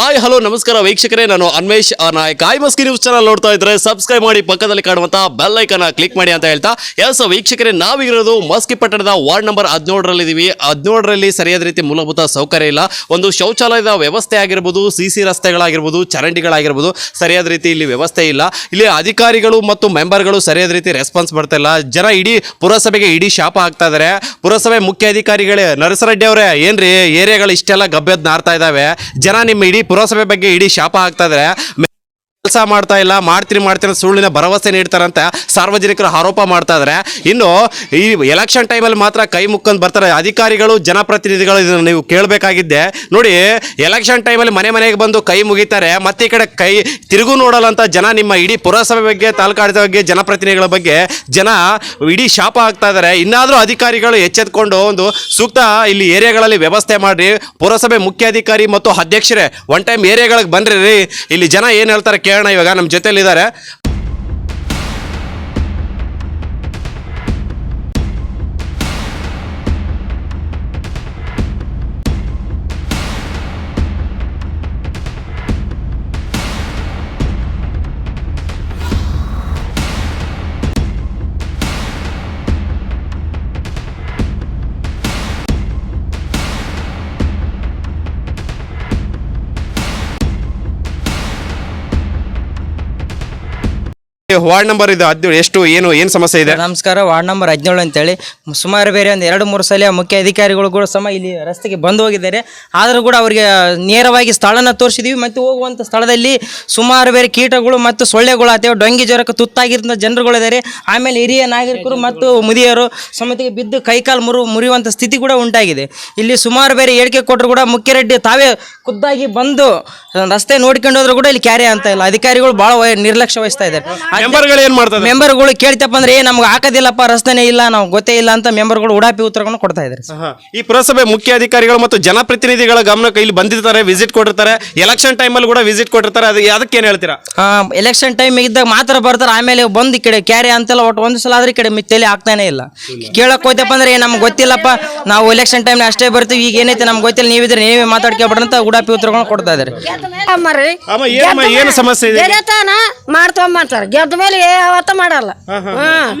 Hi hello ನಮಸ್ಕಾರ ವೀಕ್ಷಕರೇ, ನಾನು ಅನ್ವೇಶ್ ನಾಯಕ್ ಆಯ್ ಮಸ್ಕಿ ನ್ಯೂಸ್ ಚಾನಲ್ ನೋಡ್ತಾ ಇದ್ರೆ ಸಬ್ಸ್ಕ್ರೈಬ್ ಮಾಡಿ ಪಕ್ಕದಲ್ಲಿ ಕಾಣುವಂತಹ ಬೆಲ್ ಐಕನ್ ಕ್ಲಿಕ್ ಮಾಡಿ ಅಂತ ಹೇಳ್ತಾ. ಎಸ್ ವೀಕ್ಷಕರೇ, ನಾವಿರೋದು ಮಸ್ಕಿ ಪಟ್ಟಣದ ವಾರ್ಡ್ ನಂಬರ್ ಹದಿನೇಳರಲ್ಲಿ ಇದೀವಿ. ಹದಿನೇಳರಲ್ಲಿ ಸರಿಯಾದ ರೀತಿ ಮೂಲಭೂತ ಸೌಕರ್ಯ ಇಲ್ಲ. ಒಂದು ಶೌಚಾಲಯದ ವ್ಯವಸ್ಥೆ ಆಗಿರ್ಬೋದು ಸಿ ಸಿ ರಸ್ತೆಗಳಾಗಿರ್ಬೋದು, ಚರಂಡಿಗಳಾಗಿರ್ಬೋದು, ಸರಿಯಾದ ರೀತಿ ಇಲ್ಲಿ ವ್ಯವಸ್ಥೆ ಇಲ್ಲ. ಇಲ್ಲಿ ಅಧಿಕಾರಿಗಳು ಮತ್ತು ಮೆಂಬರ್ಗಳು ಸರಿಯಾದ ರೀತಿ ರೆಸ್ಪಾನ್ಸ್ ಬರ್ತಾ ಇಲ್ಲ. ಜನ ಇಡೀ ಪುರಸಭೆಗೆ ಇಡೀ ಶಾಪ ಆಗ್ತಾ ಇದಾರೆ. ಪುರಸಭೆ ಮುಖ್ಯ ಅಧಿಕಾರಿಗಳೇ ನರಸರೆಡ್ಡಿ ಅವರೇ, ಏನ್ರಿ, ಏರಿಯಾಗಳು ಇಷ್ಟೆಲ್ಲ ಗಬ್ಬೆದ್ ನಾರ್ತಾ ಇದಾವೆ. ಜನ ನಿಮ್ಮ ಇಡೀ ಪುರಸಭೆ ಬಗ್ಗೆ ಇಡೀ ಶಾಪ ಆಗ್ತಾ ಇದಾರೆ. ಕೆಲಸ ಮಾಡ್ತಾ ಇಲ್ಲ, ಮಾಡ್ತೀನಿ ಮಾಡ್ತೀನಿ ಅಂತ ಸುಳ್ಳಿನ ಭರವಸೆ ನೀಡ್ತಾರಂತ ಸಾರ್ವಜನಿಕರು ಆರೋಪ ಮಾಡ್ತಾ ಇದ್ದಾರೆ ಇನ್ನು ಈ ಎಲೆಕ್ಷನ್ ಟೈಮಲ್ಲಿ ಮಾತ್ರ ಕೈ ಮುಕ್ಕೊಂಡು ಬರ್ತಾರೆ ಅಧಿಕಾರಿಗಳು, ಜನಪ್ರತಿನಿಧಿಗಳು ಇದನ್ನು ನೀವು ಕೇಳಬೇಕಾಗಿದ್ದೆ. ನೋಡಿ ಎಲೆಕ್ಷನ್ ಟೈಮಲ್ಲಿ ಮನೆ ಮನೆಗೆ ಬಂದು ಕೈ ಮುಗಿತಾರೆ. ಮತ್ತೆ ಈ ಕಡೆ ಕೈ ತಿರುಗು ನೋಡಲ್ಲ ಅಂತ ಜನ ನಿಮ್ಮ ಇಡೀ ಪುರಸಭೆ ಬಗ್ಗೆ, ತಾಲೂಕಾಡಳಿತ ಬಗ್ಗೆ, ಜನಪ್ರತಿನಿಧಿಗಳ ಬಗ್ಗೆ ಜನ ಇಡೀ ಶಾಪ ಆಗ್ತಾ ಇದ್ದಾರೆ ಇನ್ನಾದರೂ ಅಧಿಕಾರಿಗಳು ಎಚ್ಚೆತ್ಕೊಂಡು ಒಂದು ಸೂಕ್ತ ಇಲ್ಲಿ ಏರಿಯಾಗಳಲ್ಲಿ ವ್ಯವಸ್ಥೆ ಮಾಡಿರಿ. ಪುರಸಭೆ ಮುಖ್ಯಾಧಿಕಾರಿ ಮತ್ತು ಅಧ್ಯಕ್ಷರೇ ಒನ್ ಟೈಮ್ ಏರಿಯಾಗಳಿಗೆ ಬಂದ್ರಿ. ಇಲ್ಲಿ ಜನ ಏನು ಹೇಳ್ತಾರೆ ಕೇಳೋಣ ಇವಾಗ ನಮ್ಮ ಜೊತೆಲಿದ್ದಾರೆ. ವಾರ್ಡ್ ನಂಬರ್ ಇದು? ಹದಿನೇಳು ಎಷ್ಟು ಏನು ಏನು ಸಮಸ್ಯೆ ಇದೆ? ನಮಸ್ಕಾರ ವಾರ್ಡ್ ನಂಬರ್ ಹದಿನೇಳು ಅಂತೇಳಿ. ಸುಮಾರು ಬೇರೆ ಒಂದು ಎರಡು ಮೂರು ಸಲ ಮುಖ್ಯ ಅಧಿಕಾರಿಗಳು ಕೂಡ ಸಮ ಇಲ್ಲಿ ರಸ್ತೆಗೆ ಬಂದು ಹೋಗಿದ್ದಾರೆ. ಆದರೂ ಕೂಡ ಅವರಿಗೆ ನೇರವಾಗಿ ಸ್ಥಳನ ತೋರಿಸಿದೀವಿ ಮತ್ತು ಹೋಗುವಂಥ ಸ್ಥಳದಲ್ಲಿ ಸುಮಾರು ಬೇರೆ ಕೀಟಗಳು ಮತ್ತು ಸೊಳ್ಳೆಗಳು ಅಥವಾ ಡೊಂಗಿ ಜ್ವರಕ್ಕೆ ತುತ್ತಾಗಿರುವಂಥ ಜನರುಗಳಿದ್ದಾರೆ ಆಮೇಲೆ ಹಿರಿಯ ನಾಗರಿಕರು ಮತ್ತು ಮುದಿಯರು ಸಮಿತಿಗೆ ಬಿದ್ದು ಕೈಕಾಲು ಮುರು ಮುರಿಯುವಂಥ ಸ್ಥಿತಿ ಕೂಡ ಉಂಟಾಗಿದೆ. ಇಲ್ಲಿ ಸುಮಾರು ಬೇರೆ ಹೇಳಿಕೆ ಕೊಟ್ಟರು ಕೂಡ ಮುಖ್ಯರೆಡ್ಡಿ ತಾವೇ ಖುದ್ದಾಗಿ ಬಂದು ರಸ್ತೆ ನೋಡ್ಕೊಂಡು ಹೋದ್ರು ಕೂಡ ಇಲ್ಲಿ ಕ್ಯಾರಿ ಅಂತ ಇಲ್ಲ. ಅಧಿಕಾರಿಗಳು ಭಾಳ ನಿರ್ಲಕ್ಷ್ಯ ವಹಿಸ್ತಾ ಇದ್ದಾರೆ. ಮೆಂಬರ್ಗಳು ಏನು ಮಾಡ್ತಾರೆ ಮೆಂಬರ್ಗಳು ಕೇಳ್ತಪ್ಪ ಅಂದ್ರೆ ಏ ನಮ್ಗೆ ಹಾಕೋದಿಲ್ಲಪ್ಪ ರಸ್ತೆನೇ ಇಲ್ಲ ನಾವು ಗೊತ್ತೇ ಇಲ್ಲ ಅಂತ ಮೆಂಬರ್ಗಳು ಉಡಾಪಿ ಉತ್ತರಗಳನ್ನು ಕೊಡ್ತಾ ಇದ್ದಾರೆ ಈ ಪುರಸಭೆ ಮುಖ್ಯ ಅಧಿಕಾರಿಗಳು ಮತ್ತು ಜನಪ್ರತಿನಿಧಿಗಳ ಗಮನಕ್ಕೆ ಇಲ್ಲಿ ಬಂದಿರ್ತಾರೆ ವಿಸಿಟ್ ಕೊಟ್ಟಿರ್ತಾರೆ. ಎಲೆಕ್ಷನ್ ಟೈಮಲ್ಲಿ ಕೂಡ ವಿಸಿಟ್ ಕೊಟ್ಟಿರ್ತಾರೆ. ಅದು ಅದಕ್ಕೆ ಏನು ಹೇಳ್ತೀರಾ? ಎಲೆಕ್ಷನ್ ಟೈಮ್ ಇದ್ದಾಗ ಮಾತ್ರ ಬರ್ತಾರೆ ಆಮೇಲೆ ಬಂದು ಈ ಕಡೆ ಕ್ಯಾರಿ ಅಂತೆಲ್ಲ ಒಟ್ಟು ಒಂದು ಸಲ ಆದ್ರೆ ಈ ಕಡೆ ಮಿತ್ತಲ್ಲಿ ಆಗ್ತಾನೆ ಇಲ್ಲ. ಕೇಳಕ್ ಹೋಯ್ತಪ್ಪ ಅಂದ್ರೆ ನಮ್ಗೆ ಗೊತ್ತಿಲ್ಲಪ್ಪ ನಾವು ಎಲೆಕ್ಷನ್ ಟೈಮ್ ಅಷ್ಟೇ ಬರ್ತೀವಿ ಈಗ ಏನೈತೆ ನಮ್ಗೆ ಗೊತ್ತಿಲ್ಲ ನೀವಿದ್ರೆ ನೀವೇ ಮಾತಾಡ್ಕೊಬಿಡ್ರಿ ಅಂತ ಉಡಾಪಿ ಉತ್ತರಗಳನ್ನು ಕೊಡ್ತಾ ಇದ್ದಾರೆ ಅಮ್ಮ ಏನು ಸಮಸ್ಯೆ ಇದೆ? ಗೆದ್ದ ಮೇಲೆ ಯಾವತ್ತ ಮಾಡಲ್ಲ. ಹ್ಮ್. ಏನು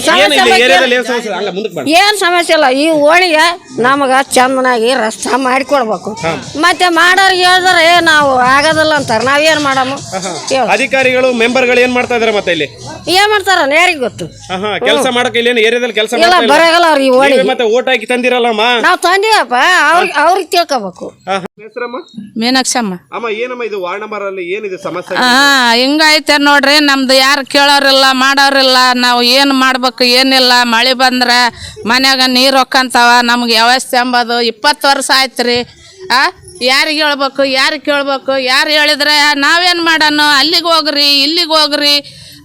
ಸಮಸ್ಯೆ ಇಲ್ಲಿ? ಬಗ್ಗೆ ಏರಿಯಾದಲ್ಲಿ ಏನು ಸಮಸ್ಯೆ ಅಲ್ಲ ಮುಂದಕ್ಕೆ ಬನ್ನಿ ಏನ್ ಸಮಸ್ಯೆ ಇಲ್ಲ? ಈ ಓಣಿಗೆ ನಮಗ ಚಂದನಾಗಿ ರಸ್ತೆ ಮಾಡಿಕೊಡ್ಬೇಕು ಮತ್ತೆ ಮಾಡೋರ್ಗೆ ಹೇಳಿದ್ರೆ ನಾವು ಆಗೋದಿಲ್ಲ ಅಂತಾರೆ. ನಾವೇನ್ ಮಾಡಮ್ಮ ಹೇಳ್. ಅಧಿಕಾರಿಗಳು ಮೆಂಬರ್ಗಳು ಏನ್ ಮಾಡ್ತಾ ಇದಾರೆ ಮತ್ತೆ ಇಲ್ಲಿ? ಏನ್ ಮಾಡ್ತಾರ? ಯಾರಿಗ್ ಗೊತ್ತು? ಕೆಲಸ ಮಾಡಕ್ಕೆ ಇಲ್ಲಿ ಏರಿಯಾದಲ್ಲಿ ಕೆಲಸ ಇಲ್ಲ ಬರಗಲ್ಲ ಅವ್ರಿಗೆ ಈ ಮತ್ತೆ ಓಟ್ ಹಾಕಿ ತಂದಿರಲ್ಲಮ್ಮ? ನಾವು ತಂದೀವಪ್ಪ ಅವ್ರಿಗೆ ಅವ್ರಿಗೆ ತಿಳ್ಕೊಬೇಕು. ಹೆಸರಮ್ಮ? ಮೀನಾಕ್ಷಮ್ಮ. ಅಮ್ಮ ಏನಮ್ಮ ಇದು ವಾರ್ಡ್ ನಂಬರ್ ಅಲ್ಲಿ ಏನಿದೆ ಸಮಸ್ಯೆ? ಹಾ ಹಿಂಗೈತೆ ನೋಡ್ರಿ ನಮ್ದು ಯಾರು ಕೇಳೋರಿಲ್ಲ ಮಾಡೋರಿಲ್ಲ ನಾವು ಏನು ಮಾಡ್ಬೇಕು ಏನಿಲ್ಲ ಮಳೆ ಬಂದ್ರೆ ಮನ್ಯಾಗ ನೀರು ಹೊಕ್ಕಂತಾವ ನಮ್ಗೆ ವ್ಯವಸ್ಥೆ ಅಂಬೋದು ಇಪ್ಪತ್ತು ವರ್ಷ ಆಯ್ತು ರೀ ಆ ಯಾರಿಗೆ ಹೇಳ್ಬೇಕು ಯಾರಿಗೆ ಕೇಳ್ಬೇಕು ಯಾರು ಹೇಳಿದ್ರೆ ನಾವೇನು ಮಾಡೋಣ ಅಲ್ಲಿಗೆ ಹೋಗ್ರಿ ಇಲ್ಲಿಗೆ ಹೋಗ್ರಿ.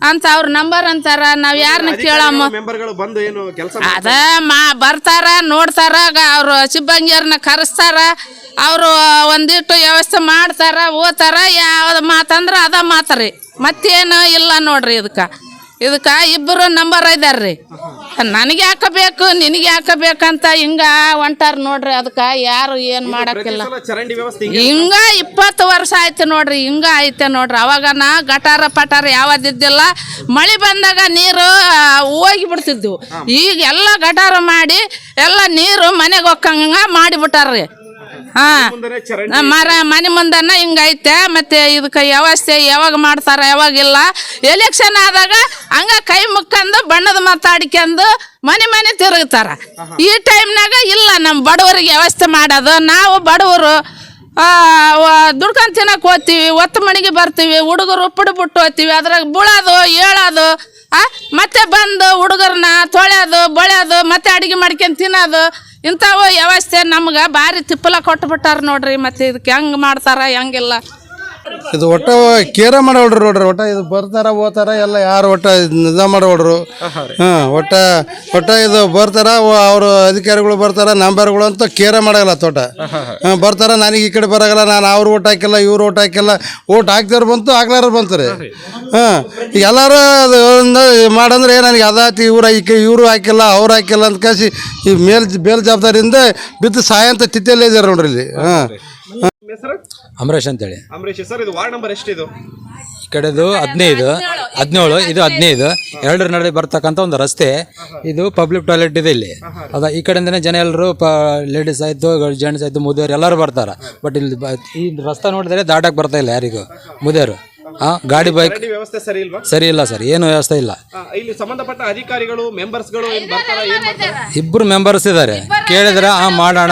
ಅಂತ ಅವ್ರ ನಂಬರ್ ಅಂತಾರ. ನಾವು ಯಾರನ್ನ ಕೇಳಮ್ಮ? ಮೆಂಬರ್ಗಳು ಬಂದು ಏನು ಕೆಲಸ ಅದ ಮಾ ಬರ್ತಾರ ನೋಡ್ತಾರ ಅವರು ಸಿಬ್ಬಂದಿಯವ್ರನ್ನ ಕರೆಸ್ತಾರ. ಅವರು ಒಂದಿಟ್ಟು ವ್ಯವಸ್ಥೆ ಮಾಡ್ತಾರ ಓದ್ತಾರ ಯಾವ್ದು ಮಾತಂದ್ರ ಅದ ಮಾತ್ರಿ. ಮತ್ತೇನು ಇಲ್ಲ ನೋಡ್ರಿ ಇದಕ್ಕೆ. ಇದಕ್ಕೆ ಇಬ್ಬರು ನಂಬರ್ ಇದಾರ್ರಿ ನನಗೆ ಹಾಕಬೇಕು ನಿನಗೆ ಹಾಕಬೇಕಂತ ಹಿಂಗ ಹೊಂಟಾರ ನೋಡ್ರಿ ಅದಕ್ಕೆ ಯಾರು ಏನು ಮಾಡಕ್ಕಿಲ್ಲ. ಹಿಂಗ ಇಪ್ಪತ್ತು ವರ್ಷ ಆಯ್ತು ನೋಡ್ರಿ ಹಿಂಗ ಐತೆ ನೋಡ್ರಿ. ಅವಾಗನ ಗಟಾರ ಪಟಾರ ಯಾವ್ದಿದ್ದಿಲ್ಲ ಮಳೆ ಬಂದಾಗ ನೀರು ಹೋಗಿ ಬಿಡ್ತಿದ್ವು. ಈಗ ಎಲ್ಲ ಗಟಾರ ಮಾಡಿ ಎಲ್ಲ ನೀರು ಮನೆಗೆ ಹೋಗಂಗ ಮಾಡಿಬಿಟ್ಟಾರ್ರಿ. ಹಾ. ಮರ ಮನೆ ಮುಂದನ ಹಿಂಗೈತೆ ಮತ್ತೆ ಇದಕ್ಕೆ ವ್ಯವಸ್ಥೆ ಯಾವಾಗ ಮಾಡ್ತಾರ ಯಾವಾಗಿಲ್ಲ ಎಲೆಕ್ಷನ್ ಆದಾಗ ಹಂಗ ಕೈ ಮುಕ್ಕಂದು ಬಣ್ಣದ ಮಾತಾಡ್ಕೊಂಡು ಮನೆ ಮನೆ ತಿರುಗ್ತಾರ. ಈ ಟೈಮ್ನಾಗ ಇಲ್ಲ ನಮ್ಮ ಬಡವರಿಗೆ ವ್ಯವಸ್ಥೆ ಮಾಡೋದು. ನಾವು ಬಡವರು ದುಡ್ಕೊಂಡ್ ತಿನ್ನಕ್ ಹೋಗ್ತೀವಿ ಒತ್ತು ಮನೆಗೆ ಬರ್ತೀವಿ ಹುಡುಗರು ಉಪ್ಪಿಡು ಬಿಟ್ಟು ಹೋಗ್ತೀವಿ ಅದ್ರಾಗ ಬೀಳೋದು ಏಳೋದು ಆ? ಮತ್ತೆ ಬಂದು ಹುಡುಗರನ್ನ ತೊಳೆಯೋದು, ಬೊಳೆಯೋದು, ಮತ್ತೆ ಅಡುಗೆ ಮಾಡ್ಕೊಂಡು ತಿನ್ನೋದು, ಇಂಥವು ವ್ಯವಸ್ಥೆ ನಮ್ಗೆ ಭಾರಿ ತಿಪ್ಪಲ ಕೊಟ್ಬಿಟ್ಟಾರ ನೋಡ್ರಿ, ಮತ್ತೆ ಇದಕ್ಕೆ ಹೆಂಗೆ ಮಾಡ್ತಾರೆ, ಹೆಂಗಿಲ್ಲ. ಇದು ಒಟ್ಟ ಕೇರ ಮಾಡೋಳ್ರಿ ನೋಡ್ರಿ, ಒಟ್ಟ ಇದು ಬರ್ತಾರ, ಹೋತಾರ, ಎಲ್ಲ ಯಾರು ಒಟ್ಟ ನಿಜ ಮಾಡೋಳ್ರು ಹಾಂ, ಒಟ್ಟ ಒಟ್ಟ ಇದು ಬರ್ತಾರ ಅವರು ಅಧಿಕಾರಿಗಳು ಬರ್ತಾರ, ನಂಬರ್ಗಳು ಅಂತ ಕೇರ ಮಾಡಲ್ಲ ತೋಟ. ಬರ್ತಾರ, ನನಗೆ ಈ ಕಡೆ ಬರಗಲ್ಲ, ನಾನು ಅವ್ರು ಓಟ್ ಹಾಕಿಲ್ಲ, ಇವ್ರು ಓಟ್ ಹಾಕಿಲ್ಲ, ಓಟ್ ಹಾಕ್ದವ್ರು ಬಂತು ಹಾಕ್ಲಾರ ಬಂತು ರೀ ಹಾಂ ಎಲ್ಲರೂ ಅದು ಮಾಡಂದ್ರೆ ನನಗೆ ಅದಾತಿ, ಇವ್ರು ಹಾಕಿ, ಇವರು ಹಾಕಿಲ್ಲ, ಅವ್ರು ಹಾಕಿಲ್ಲ ಅಂತ ಕಸಿ ಈ ಮೇಲ್, ಬೇಲ್ ಜವಾಬ್ದಾರಿಯಿಂದ ಬಿದ್ದು ಸಾಯಂತ ತಿಥಿಯಲ್ಲೇ ಇದ್ದಾರೆ ನೋಡ್ರಿ ಇಲ್ಲಿ. ಹಾಂ. ಹೆಸರು? ಅಮರೇಶ್ ಅಂತೇಳಿ. ಅಂಬರೀಶ್ ಸರ್ ಇದು ವಾರ್ಡ್ ನಂಬರ್ ಎಷ್ಟಿದು? ಈ ಕಡೆದು ಹದಿನೈದು ಹದಿನೇಳು ಇದು ಹದಿನೈದು. ಎರಡರ ನಡುವೆ ಬರ್ತಕ್ಕಂಥ ಒಂದು ರಸ್ತೆ. ಇದು ಪಬ್ಲಿಕ್ ಟಾಯ್ಲೆಟ್ ಇದೆ ಇಲ್ಲಿ. ಅದ ಈ ಕಡೆಯಿಂದನೇ ಜನ ಎಲ್ಲರೂ ಪ ಲೇಡೀಸ್ ಆಯಿತು ಜೆಂಟ್ಸ್ ಆಯಿತು ಮುದಿಯರು ಎಲ್ಲರೂ ಬರ್ತಾರೆ. ಬಟ್ ಇಲ್ಲಿ ಬ- ಈ ರಸ್ತೆ ನೋಡಿದ್ರೆ ದಾಟಕ್ಕೆ ಬರ್ತಾ ಇಲ್ಲ ಯಾರಿಗೂ. ಮುದಿಯರು. ಹಾ ಗಾಡಿ ಬೈಕ್ ವ್ಯವಸ್ಥೆ ಸರಿ ಇಲ್ವಾ? ಸರಿ ಇಲ್ಲ ಸರ್. ಏನು ವ್ಯವಸ್ಥೆ ಇಲ್ಲ. ಆ, ಇಲ್ಲಿ ಸಂಬಂಧಪಟ್ಟ ಅಧಿಕಾರಿಗಳು ಮೆಂಬರ್ಸ್ಗಳು ಏನ್ ಬರ್ತಾರ ಏನ್ ಮಾಡ್ತಾರ? ಇಬ್ಬರು ಮೆಂಬರ್ಸ್ ಇದ್ದಾರೆ. ಕೇಳಿದ್ರೆ ಆ ಮಾಡೋಣ.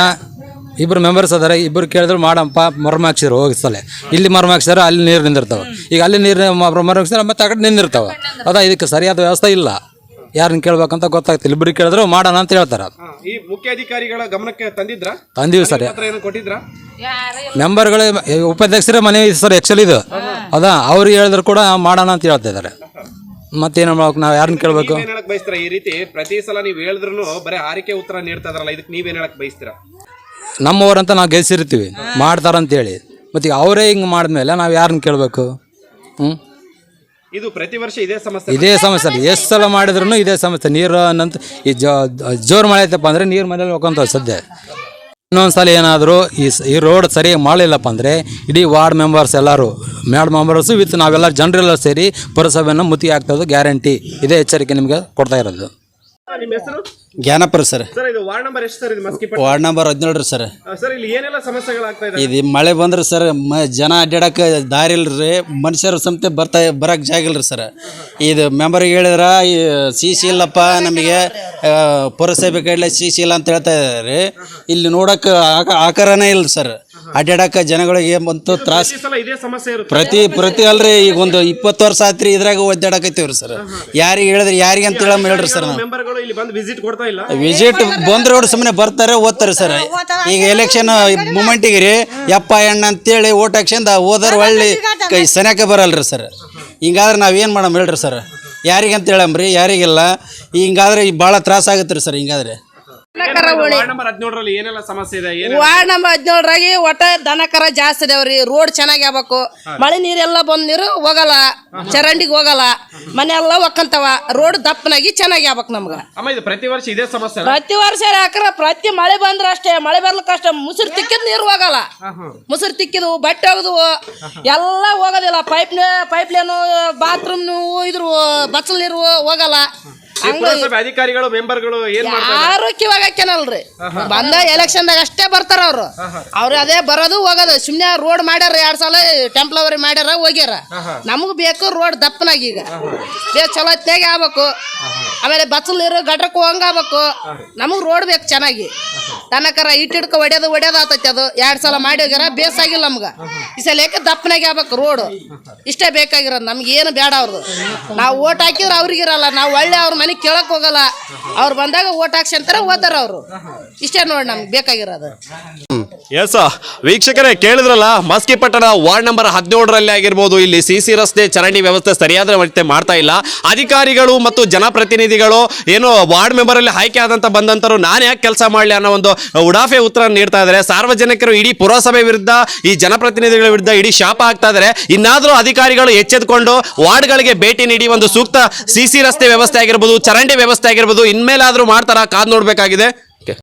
ಇಬ್ಬರು ಮೆಂಬರ್ಸ್ ಅದಾರೆ ಇಬ್ಬರು ಕೇಳಿದ್ರು ಮಾಡಪ್ಪ ಮರ್ಮ ಹಾಕ್ಸಿದ್ರು ಹೋಗಿ ಸಲ ಇಲ್ಲಿ ಮರ್ಮ ಹಾಕ್ಸಿದ್ರೆ ಅಲ್ಲಿ ನೀರು ನಿಂದಿರ್ತಾವೆ. ಈಗ ಅಲ್ಲಿ ನೀರು ಮರ್ಮ ಹಾಕ್ಸಿದ್ರೆ ಮತ್ತೆ ಆ ಕಡೆ ನಿಂದಿರ್ತಾವೆ. ಅದ ಇದಕ್ಕೆ ಸರಿಯಾದ ವ್ಯವಸ್ಥೆ ಇಲ್ಲ. ಯಾರನ್ನ ಕೇಳ್ಬೇಕಂತ ಗೊತ್ತಾಗ್ತಿಲ್ಲ. ಇಬ್ಬರು ಕೇಳಿದ್ರು ಮಾಡೋಣ ಅಂತ ಹೇಳ್ತಾರೆ. ಈ ಮುಖ್ಯ ಅಧಿಕಾರಿಗಳ ಗಮನಕ್ಕೆ ತಂದಿದ್ರ? ತಂದೀವಿ ಸರ್. ಕೊಟ್ಟಿದ್ರ? ಮೆಂಬರ್ಗಳು ಉಪಾಧ್ಯಕ್ಷರೇ ಮನೆ ಸರ್ ಆ್ಯಕ್ಚುಲಿ ಇದು. ಅದ ಅವ್ರು ಹೇಳಿದ್ರು ಕೂಡ ಮಾಡೋಣ ಅಂತ ಹೇಳ್ತಾ ಇದಾರೆ. ಮತ್ತೇನು ಮಾಡ್ಬೇಕು? ನಾವು ಯಾರನ್ನ ಕೇಳಬೇಕು? ಬಯಸ್ತೀರಾ? ಈ ರೀತಿ ಪ್ರತಿ ಸಲ ನೀವು ಹೇಳಿದ್ರು ಬರೀ ಆರಿಕೆ ಉತ್ತರ ನೀಡ್ತಾ ಇದಾರಲ್ಲ ಇದಕ್ಕೆ ನೀವೇನ್ ಹೇಳಕ್ ಬಯಸ್ತೀರಾ? ನಮ್ಮವರಂತ ನಾವು ಗೆಲ್ಸಿರ್ತೀವಿ. ಮಾಡ್ತಾರಂತೇಳಿ. ಮತ್ತು ಅವರೇ ಹಿಂಗೆ ಮಾಡಿದ್ಮೇಲೆ ನಾವು ಯಾರನ್ನ ಕೇಳಬೇಕು? ಹ್ಞೂ ಇದು ಪ್ರತಿ ವರ್ಷ ಇದೇ ಸಮಸ್ಯೆ ಇದೇ ಸಮಸ್ಯೆ ಅಲ್ಲ. ಎಷ್ಟು ಸಲ ಮಾಡಿದ್ರು ಇದೇ ಸಮಸ್ಯೆ. ನೀರು ಅನ್ನಂತ ಈ ಜೋರು ಮಳೆ ಆಯ್ತಪ್ಪ ಅಂದರೆ ನೀರು ಮನೇಲಿ ಹೋಗ್ಕೊಂತಾವೆ ಸದ್ಯ. ಇನ್ನೊಂದು ಸಲ ಏನಾದರೂ ಈ ಈ ರೋಡ್ ಸರಿಯಾಗಿ ಮಾಡಲಿಲ್ಲಪ್ಪ ಅಂದರೆ ಇಡೀ ವಾರ್ಡ್ ಮೆಂಬರ್ಸ್ ಎಲ್ಲರೂ ಮ್ಯಾಡ್ ಮೆಂಬರ್ಸು ವಿತ್ ನಾವೆಲ್ಲ ಜನರೆಲ್ಲ ಸೇರಿ ಪುರಸಭೆಯನ್ನು ಮುತ್ತಿಗೆ ಆಗ್ತದೆ ಗ್ಯಾರಂಟಿ. ಇದೇ ಎಚ್ಚರಿಕೆ ನಿಮಗೆ ಕೊಡ್ತಾ ಇರೋದು. ನಿಮ್ಮ ಹೆಸರು? ಜ್ಞಾನಪುರ ಸರ್. ಸರ್ ಇದು ವಾರ್ಡ್ ನಂಬರ್ ಎಷ್ಟು ಸರ್ ಇದು ಮಸ್ಕಿ ವಾರ್ಡ್ ನಂಬರ್ ಹದಿನೇಳು ರೀ ಸರ್. ಸರ್ ಇಲ್ಲಿ ಏನೆಲ್ಲ ಸಮಸ್ಯೆಗಳಾಗ್ತಾ ಇದೆ ಇದು ಮಳೆ ಬಂದ್ರೆ ಸರ್ ಮ ಜನ ಅಡ್ಡಾಡಕ್ಕೆ ದಾರಿ ಇಲ್ರಿ ಮನುಷ್ಯರು ಸಮೇತ ಬರ್ತಾ ಬರಕ್ಕೆ ಜಾಗ ಇಲ್ರಿ ಸರ್. ಇದು ಮೆಂಬರ್ಗೆ ಹೇಳಿದ್ರ ಸಿ ಸಿ ಇಲ್ಲಪ್ಪ ನಮಗೆ ಆ, ಪುರಸಭೆ ಕಡೆ ಸಿ ಸಿ ಇಲ್ಲ ಅಂತ ಹೇಳ್ತಾ ಇದ್ದಾರೆ ಇಲ್ಲಿ ನೋಡಕ್ಕೆ ಆಕ- ಆಕಾರನೇ ಇಲ್ಲ ಸರ್. ಅಡ್ಡಾಡಕ್ಕೆ ಜನಗಳಿಗೆ ಬಂತು ತ್ರಾಸ ಪ್ರತಿ ಇದೇ ಸಮಸ್ಯೆ ಇರುತ್ತೆ. ಪ್ರತಿ ಪ್ರತಿ ಅಲ್ರಿ ಈಗ ಒಂದು ಇಪ್ಪತ್ತು ವರ್ಷ ಆತ್ರಿ ಇದ್ರಾಗ ಒದ್ದಾಡಕತ್ತೀವ್ರಿ ಸರ್. ಯಾರಿಗೆ ಹೇಳಿದ್ರೆ ಯಾರಿಗೆ ಅಂತ ಹೇಳಮ್ಮ ಹೇಳ್ರಿ ಸರ್ ನಾವು. ಮೆಂಬರ್ಗಳು ಇಲ್ಲಿ ಬಂದು ವಿಸಿಟ್ ಕೊಡ್ತಾ ಇಲ್ಲ? ವಿಸಿಟ್ ಬಂದ್ರೆ ಅವ್ರು ಸುಮ್ಮನೆ ಬರ್ತಾರೆ ಓದ್ತಾರೆ ಸರ್. ಈಗ ಎಲೆಕ್ಷನ್ ಮೂಮೆಂಟಿಗೆ ರೀ ಯಪ್ಪ ಎಣ್ಣ ಅಂತೇಳಿ ಓಟ್ ಹಾಕ್ಸಿಂದ ಓದೋರು ಒಳ್ಳೆ ಕೈ ಸನ್ಯಾಕ ಬರಲ್ರಿ ಸರ್. ಹಿಂಗಾದ್ರೆ ನಾವು ಏನು ಮಾಡಮ್ ಹೇಳ್ರಿ ಸರ್. ಯಾರಿಗಂತ ಅಂತ ಹೇಳಮ್ರಿ ಯಾರಿಗಿಲ್ಲ. ಹಿಂಗಾದ್ರೆ ಭಾಳ ತ್ರಾಸ ಆಗುತ್ತೆ ರೀ ಸರ್ ಹಿಂಗಾದ್ರೆ. ವಾರ್ಡ್ ನಂಬರ್ ಹದಿನೇಳರಲ್ಲಿ ಏನೆಲ್ಲ ಸಮಸ್ಯೆ ಇದೆ ಏನ್ ವಾರ್ಡ್ ನಂಬರ್ ಹದಿನೇಳರಾಗಿ ಒಟ್ಟ ದನ ಕರ ಜಾಸ್ತಿ ಇದಾವ್ರಿ ರೋಡ್ ಚೆನ್ನಾಗಿ ಆಗ್ಬೇಕು. ಮಳೆ ನೀರೆಲ್ಲ ಬಂದ್ ನೀರು ಹೋಗಲ್ಲ ಚರಂಡಿಗೆ ಹೋಗಲ್ಲ ಮನೆ ಎಲ್ಲ ಒಕ್ಕಂತವ ರೋಡ್ ದಪ್ಪನಾಗಿ ಚೆನ್ನಾಗಿ ಆಗ್ಬೇಕು ನಮ್ಗ. ಅಮ್ಮ ಇದು ಪ್ರತಿ ವರ್ಷ ಇದೇ ಸಮಸ್ಯೆ ಪ್ರತಿ ವರ್ಷ ಯಾಕ್ರ ಪ್ರತಿ ಮಳೆ ಬಂದ್ರೆ ಅಷ್ಟೇ ಮಳೆ ಬರ್ಲಿಕ್ಕೆ ಅಷ್ಟೇ ಮುಸುರು ತಿಕ್ಕಿದ್ ನೀರು ಹೋಗಲ್ಲ. ಮುಸುರು ತಿಕ್ಕಿದ್ವು ಬಟ್ಟೆ ಒಗದ್ವು ಎಲ್ಲ ಹೋಗೋದಿಲ್ಲ ಪೈಪ್ ಪೈಪ್ ಲೈನು ಬಾತ್ರೂಮ್ ಇದ್ರು ಬಚ್ಚಲ್ ನೀರು ಹೋಗಲ್ಲ. ಪುರಸಭೆ ಅಧಿಕಾರಿಗಳು ಮೆಂಬರ್ಗಳು ಏನ್ ಮಾಡ್ತಾರೆ? ಯಾರು ಬಂದ ಎಲೆಕ್ಷನ್ದಾಗ ಅಷ್ಟೇ ಬರ್ತಾರ ಅವ್ರು. ಅವ್ರ ಅದೇ ಬರೋದು ಹೋಗೋದು. ಸುಮ್ನೆ ರೋಡ್ ಮಾಡ್ಯಾರ ಎರಡ್ ಸಲ ಟೆಂಪ್ಲವರಿ ಮಾಡ್ಯಾರ ಹೋಗ್ಯಾರ. ನಮಗ್ ಬೇಕು ರೋಡ್ ದಪ್ಪನಾಗೀಗ ಈಗ. ಚಲೋ ಹೊತ್ನಾಗೆ ಆಗ್ಬೇಕು. ಆಮೇಲೆ ಬಚ್ಚಲ್ ಇರೋ ಗಟ್ರಕ್ಕೆ ಹೋಗಂಗ ಆಗ್ಬೇಕು. ನಮಗ್ ರೋಡ್ ಬೇಕು ಚೆನ್ನಾಗಿ. ದನಕರ ಇಟ್ ಹಿಡ್ಕ ಹೊಡ್ಯೋದು ಹೊಡ್ಯೋದು ಆತೈತಿ ಅದು. ಎರಡ್ ಸಲ ಮಾಡಿ ಹೋಗ್ಯಾರ ಬೇಸಾಗಿಲ್ಲ ನಮ್ಗ. ಈ ಸಲ ಯಾಕೆ ದಪ್ಪನಾಗೆ ಆಗ್ಬೇಕು ರೋಡ್? ಇಷ್ಟೇ ಬೇಕಾಗಿರೋದು. ನಮ್ಗೆ ಏನು ಬೇಡ ಅವ್ರದ್ದು ನಾವು ಓಟ್ ಹಾಕಿದ್ರೆ ಅವ್ರಿಗಿರಲ್ಲ. ನಾವು ಒಳ್ಳೆ ಅವ್ರ ಮನೆಗೆ ಕೇಳಕ್ ಹೋಗಲ್ಲ. ಅವ್ರು ಬಂದಾಗ ಓಟ್ ಹಾಕ್ಸಂತಾರ ಓದಾರ ಅವರು. ಇಷ್ಟೇ ನೋಡಿ ನಮ್ಗೆ ಬೇಕಾಗಿರೋದು. ಎಸ್ ವೀಕ್ಷಕರೇ, ಕೇಳಿದ್ರಲ್ಲ, ಮಸ್ಕಿ ಪಟ್ಟಣ ವಾರ್ಡ್ ನಂಬರ್ ಹದಿನೇಳರಲ್ಲಿ ಆಗಿರ್ಬೋದು. ಇಲ್ಲಿ ಸಿ ಸಿ ರಸ್ತೆ ಚರಂಡಿ ವ್ಯವಸ್ಥೆ ಸರಿಯಾದ ವ್ಯವಸ್ಥೆ ಮಾಡ್ತಾ ಇಲ್ಲ. ಅಧಿಕಾರಿಗಳು ಮತ್ತು ಜನಪ್ರತಿನಿಧಿಗಳು ಏನು ವಾರ್ಡ್ ಮೆಂಬರ್ ಅಲ್ಲಿ ಆಯ್ಕೆ ಆದಂತ ಬಂದಂತರು ನಾನು ಯಾಕೆ ಕೆಲಸ ಮಾಡಲಿ ಅನ್ನೋ ಒಂದು ಉಡಾಫೆ ಉತ್ತರ ನೀಡ್ತಾ ಇದ್ದಾರೆ. ಸಾರ್ವಜನಿಕರು ಇಡೀ ಪುರಸಭೆ ವಿರುದ್ಧ, ಈ ಜನಪ್ರತಿನಿಧಿಗಳ ವಿರುದ್ಧ ಇಡೀ ಶಾಪ ಆಗ್ತಾ ಇದ್ದಾರೆ. ಇನ್ನಾದರೂ ಅಧಿಕಾರಿಗಳು ಎಚ್ಚೆತ್ಕೊಂಡು ವಾರ್ಡ್ಗಳಿಗೆ ಭೇಟಿ ನೀಡಿ ಒಂದು ಸೂಕ್ತ ಸಿ ಸಿ ರಸ್ತೆ ವ್ಯವಸ್ಥೆ ಆಗಿರ್ಬೋದು. ಚರಂಡಿ ವ್ಯವಸ್ಥೆ ಆಗಿರ್ಬೋದು. ಇನ್ಮೇಲಾದ್ರೂ ಮಾಡ್ತಾರ? ಕಾದ್ ನೋಡ್ಬೇಕಾಗಿದೆ.